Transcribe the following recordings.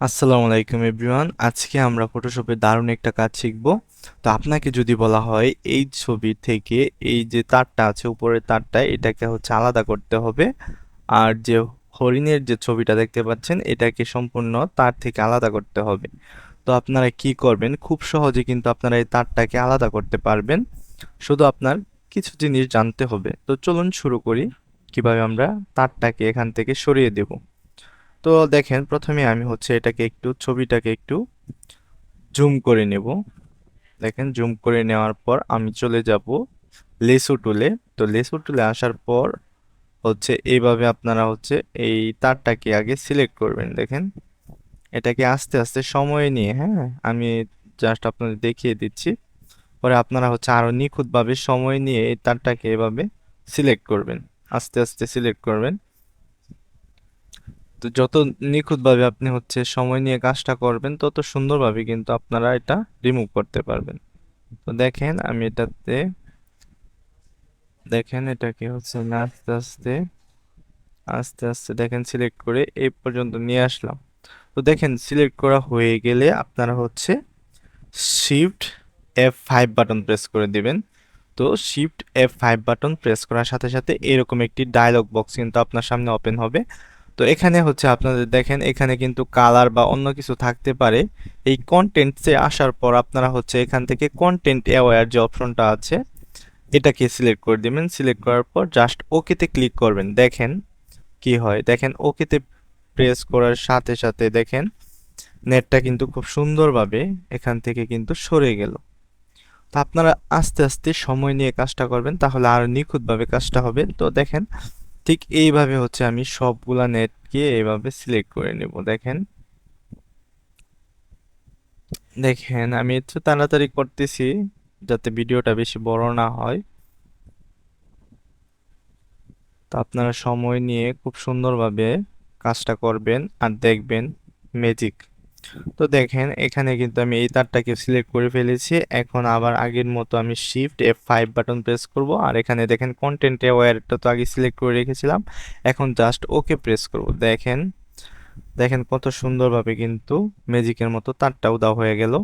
আসসালামু আলাইকুম এভরিওয়ান। আজকে আমরা ফটোশপে দারুণ একটা কাজ শিখব। তো আপনাকে যদি বলা হয়, এই ছবি থেকে এই যে তারটা আছে, উপরের তারটা, এটাকে হচ্ছে আলাদা করতে হবে। আর যে হরিণের যে ছবিটা দেখতে পাচ্ছেন, এটাকে সম্পূর্ণ তার থেকে আলাদা করতে হবে। তো আপনারা কি করবেন, খুব সহজে কিন্তু আপনারা এই তারটাকে আলাদা করতে পারবেন। শুধু আপনার কিছু জিনিস জানতে হবে। তো চলুন শুরু করি। কীভাবে আমরা তারটাকে এখান থেকে সরিয়ে দেব। তো দেখেন, প্রথমে আমি হচ্ছে এটাকে একটু, ছবিটাকে একটু জুম করে নেব। দেখেন জুম করে নেওয়ার পর আমি চলে যাব লেসু টুলে। তো লেসু টুলে আসার পর হচ্ছে এইভাবে আপনারা হচ্ছে এই তারটাকে আগে সিলেক্ট করবেন, দেখেন। এটাকে আস্তে আস্তে সময় নিয়ে হ্যাঁ আমি জাস্ট আপনাদের দেখিয়ে দিচ্ছি। পরে আপনারা হচ্ছে আরও নিখুঁতভাবে সময় নিয়ে এই তারটাকে এভাবে সিলেক্ট করবেন। আস্তে আস্তে সিলেক্ট করবেন। তো যত নিখুঁতভাবে আপনি হচ্ছে সময় নিয়ে কাজটা করবেন, তত সুন্দরভাবে কিন্তু আপনারা এটা রিমুভ করতে পারবেন। তো দেখেন আমি এটাতে, দেখেন এটাকে হচ্ছে আস্তে আস্তে আস্তে আস্তে দেখেন সিলেক্ট করে এই পর্যন্ত নিয়ে আসলাম। তো দেখেন সিলেক্ট করা হয়ে গেলে আপনারা হচ্ছে shift F five button press করে দিবেন। তো shift F five button press করার সাথে সাথে এরকম একটি ডায়লগ বক্স কিন্তু আপনার সামনে ওপেন হবে। তো এখানে হচ্ছে আপনাদের দেখেন, এখানে কিন্তু কালার বা অন্য কিছু থাকতে পারে। এই কন্টেন্টসে আসার পর আপনারা হচ্ছে এখান থেকে কন্টেন্ট অ্যাওয়ার যে অপশনটা আছে, এটাকে সিলেক্ট করে দিবেন। সিলেক্ট করার পর জাস্ট ওকেতে ক্লিক করবেন। দেখেন কি হয়। দেখেন ওকেতে প্রেস করার সাথে সাথে দেখেন নেটটা কিন্তু খুব সুন্দরভাবে এখান থেকে কিন্তু সরে গেল। তো আপনারা আস্তে আস্তে সময় নিয়ে কাজটা করবেন, তাহলে আরও নিখুঁতভাবে কাজটা হবে। তো দেখেন ঠিক এইভাবে হচ্ছে আমি সবগুলা নেটকে এইভাবে সিলেক্ট করে নেব, দেখেন। দেখেন, আমি একটু তাড়াতাড়ি করতেছি যাতে ভিডিওটা বেশি বড় না হয়। তো আপনারা সময় নিয়ে খুব সুন্দরভাবে কাজটা করবেন আর দেখবেন ম্যাজিক তো দেখেন, এখানে কিন্তু আমি এই তারটাকে সিলেক্ট করে ফেলেছি। এখন আবার আগের মতো আমি shift F five button press করব। আর এখানে দেখেন কন্টেন্ট অ্যাওয়ারটা তো আগে সিলেক্ট করে রেখেছিলাম। এখন জাস্ট ওকে প্রেস করব। দেখেন দেখেন কত সুন্দরভাবে কিন্তু ম্যাজিকের মতো তারটাও দেওয়া হয়ে গেল।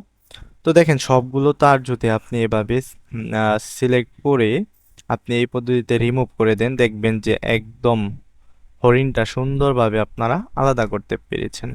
তো দেখেন, সবগুলো তার যদি আপনি এভাবে সিলেক্ট করে আপনি এই পদ্ধতিতে রিমুভ করে দেন, দেখবেন যে একদম হরিণটা সুন্দরভাবে আপনারা আলাদা করতে পেরেছেন।